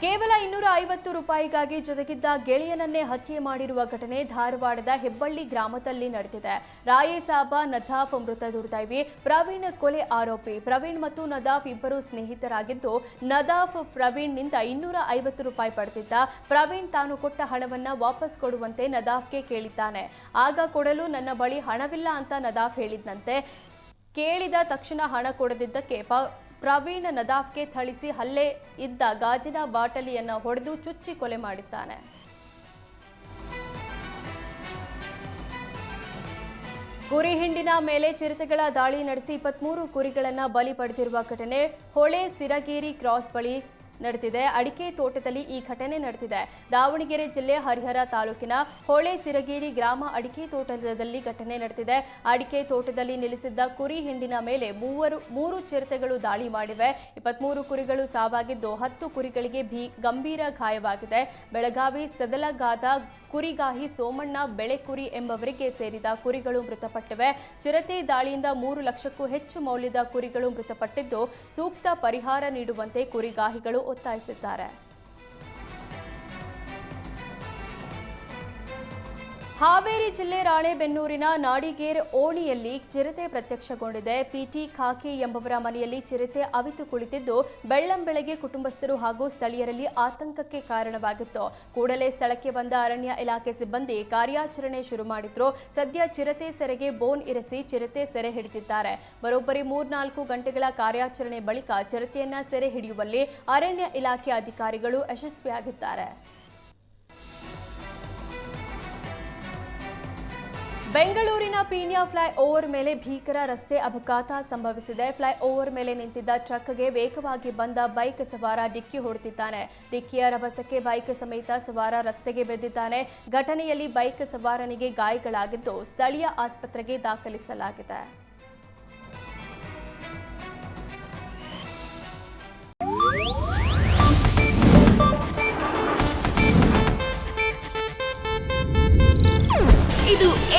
ಕೇವಲ ಇನ್ನೂರ ಐವತ್ತು ರೂಪಾಯಿಗಾಗಿ ಜೊತೆಗಿದ್ದ ಗೆಳೆಯನನ್ನೇ ಹತ್ಯೆ ಮಾಡಿರುವ ಘಟನೆ ಧಾರವಾಡದ ಹೆಬ್ಬಳ್ಳಿ ಗ್ರಾಮದಲ್ಲಿ ನಡೆದಿದೆ. ರಾಯೇಸಾಬ, ನದಾಫ್ ಮೃತ ದುರ್ದೈವಿ, ಪ್ರವೀಣ್ ಕೊಲೆ ಆರೋಪಿ, ಪ್ರವೀಣ್ ಮತ್ತು ನದಾಫ್ ಇಬ್ಬರು ಸ್ನೇಹಿತರಾಗಿದ್ದು, ನದಾಫ್ ಪ್ರವೀಣ್ನಿಂದ ಇನ್ನೂರ ಐವತ್ತು ರೂಪಾಯಿ ಪಡೆದಿದ್ದ. ಪ್ರವೀಣ್ ತಾನು ಕೊಟ್ಟ ಹಣವನ್ನ ವಾಪಸ್ ಕೊಡುವಂತೆ ನದಾಫ್ಗೆ ಕೇಳಿದ್ದಾನೆ. ಆಗ ಕೊಡಲು ನನ್ನ ಬಳಿ ಹಣವಿಲ್ಲ ಅಂತ ನದಾಫ್ ಹೇಳಿದ್ದಂತೆ ಕೇಳಿದ ತಕ್ಷಣ ಹಣ ಕೊಡದಿದ್ದಕ್ಕೆ ಪ್ರವೀಣ್ ನದಾಫ್ಗೆ ಥಳಿಸಿ ಹಲ್ಲೆ ಇದ್ದ ಗಾಜಿನ ಬಾಟಲಿಯನ್ನು ಹೊಡೆದು ಚುಚ್ಚಿ ಕೊಲೆ ಮಾಡಿದ್ದಾನೆ. ಕುರಿ ಹಿಂಡಿನ ಮೇಲೆ ಚಿರತೆಗಳ ದಾಳಿ ನಡೆಸಿ ಇಪ್ಪತ್ಮೂರು ಕುರಿಗಳನ್ನು ಬಲಿ ಪಡೆದಿರುವ ಘಟನೆ ಹೊಳೆ ಸಿರಗೇರಿ ಕ್ರಾಸ್ ಬಳಿ ನಡೆದಿದೆ. ಅಡಿಕೆ ತೋಟದಲ್ಲಿ ಈ ಘಟನೆ ನಡೆದಿದೆ. ದಾವಣಗೆರೆ ಜಿಲ್ಲೆ ಹರಿಹರ ತಾಲೂಕಿನ ಹೊಳೆ ಸಿರಗೇರಿ ಗ್ರಾಮ ಅಡಿಕೆ ತೋಟದಲ್ಲಿ ಘಟನೆ ನಡೆದಿದೆ. ಅಡಿಕೆ ತೋಟದಲ್ಲಿ ನಿಲ್ಲಿಸಿದ್ದ ಕುರಿ ಹಿಂಡಿನ ಮೇಲೆ ಮೂವರು, ಮೂರು ಚಿರತೆಗಳು ದಾಳಿ ಮಾಡಿವೆ. ಇಪ್ಪತ್ಮೂರು ಕುರಿಗಳು ಸಾವಾಗಿದ್ದು ಹತ್ತು ಕುರಿಗಳಿಗೆ ಭೀ ಗಂಭೀರ ಗಾಯವಾಗಿದೆ. ಬೆಳಗಾವಿ ಸದಲಗಾದ ಕುರಿಗಾಹಿ ಸೋಮಣ್ಣ ಬೆಳೆ ಕುರಿ ಎಂಬವರಿಗೆ ಸೇರಿದ ಕುರಿಗಳು ಮೃತಪಟ್ಟಿವೆ. ಚಿರತೆ ದಾಳಿಯಿಂದ ಮೂರು ಲಕ್ಷಕ್ಕೂ ಹೆಚ್ಚು ಮೌಲ್ಯದ ಕುರಿಗಳು ಮೃತಪಟ್ಟಿದ್ದು, ಸೂಕ್ತ ಪರಿಹಾರ ನೀಡುವಂತೆ ಕುರಿಗಾಹಿಗಳು ಒತ್ತಾಯಿಸಿದ್ದಾರೆ. ಹಾವೇರಿ ಜಿಲ್ಲೆ ರಾಣೆಬೆನ್ನೂರಿನ ನಾಡಿಗೇರ್ ಓಣಿಯಲ್ಲಿ ಚಿರತೆ ಪ್ರತ್ಯಕ್ಷಗೊಂಡಿದೆ. ಪಿಟಿ ಖಾಕಿ ಎಂಬವರ ಮನೆಯಲ್ಲಿ ಚಿರತೆ ಅವಿತು ಕುಳಿತಿದ್ದು ಬೆಳ್ಳಂಬೆಳಗ್ಗೆ ಕುಟುಂಬಸ್ಥರು ಹಾಗೂ ಸ್ಥಳೀಯರಲ್ಲಿ ಆತಂಕಕ್ಕೆ ಕಾರಣವಾಗಿತ್ತು. ಕೂಡಲೇ ಸ್ಥಳಕ್ಕೆ ಬಂದ ಅರಣ್ಯ ಇಲಾಖೆ ಸಿಬ್ಬಂದಿ ಕಾರ್ಯಾಚರಣೆ ಶುರು ಮಾಡಿದ್ರು. ಸದ್ಯ ಚಿರತೆ ಸೆರೆಗೆ ಬೋನ್ ಇರಿಸಿ ಚಿರತೆ ಸೆರೆ ಹಿಡಿದಿದ್ದಾರೆ. ಬರೋಬ್ಬರಿ ಮೂರ್ನಾಲ್ಕು ಗಂಟೆಗಳ ಕಾರ್ಯಾಚರಣೆ ಬಳಿಕ ಚಿರತೆಯನ್ನ ಸೆರೆ ಹಿಡಿಯುವಲ್ಲಿ ಅರಣ್ಯ ಇಲಾಖೆ ಅಧಿಕಾರಿಗಳು ಯಶಸ್ವಿಯಾಗಿದ್ದಾರೆ. ಬೆಂಗಳೂರಿನ ಪೀಣ್ಯ ಫ್ಲೈ ಓವರ್ ಮೇಲೆ ಭೀಕರ ರಸ್ತೆ ಅಪಘಾತ ಸಂಭವಿಸಿದೆ. ಫ್ಲೈ ಓವರ್ ಮೇಲೆ ನಿಂತಿದ್ದ ಟ್ರಕ್ಗೆ ವೇಗವಾಗಿ ಬಂದ ಬೈಕ್ ಸವಾರ ಡಿಕ್ಕಿ ಹೊಡೆದಿದ್ದಾನೆ. ಡಿಕ್ಕಿಯ ರಭಸಕ್ಕೆ ಬೈಕ್ ಸಮೇತ ಸವಾರ ರಸ್ತೆಗೆ ಬಿದ್ದಿದ್ದಾನೆ. ಘಟನೆಯಲ್ಲಿ ಬೈಕ್ ಸವಾರನಿಗೆ ಗಾಯಗಳಾಗಿದ್ದು ಸ್ಥಳೀಯ ಆಸ್ಪತ್ರೆಗೆ ದಾಖಲಿಸಲಾಗಿದೆ.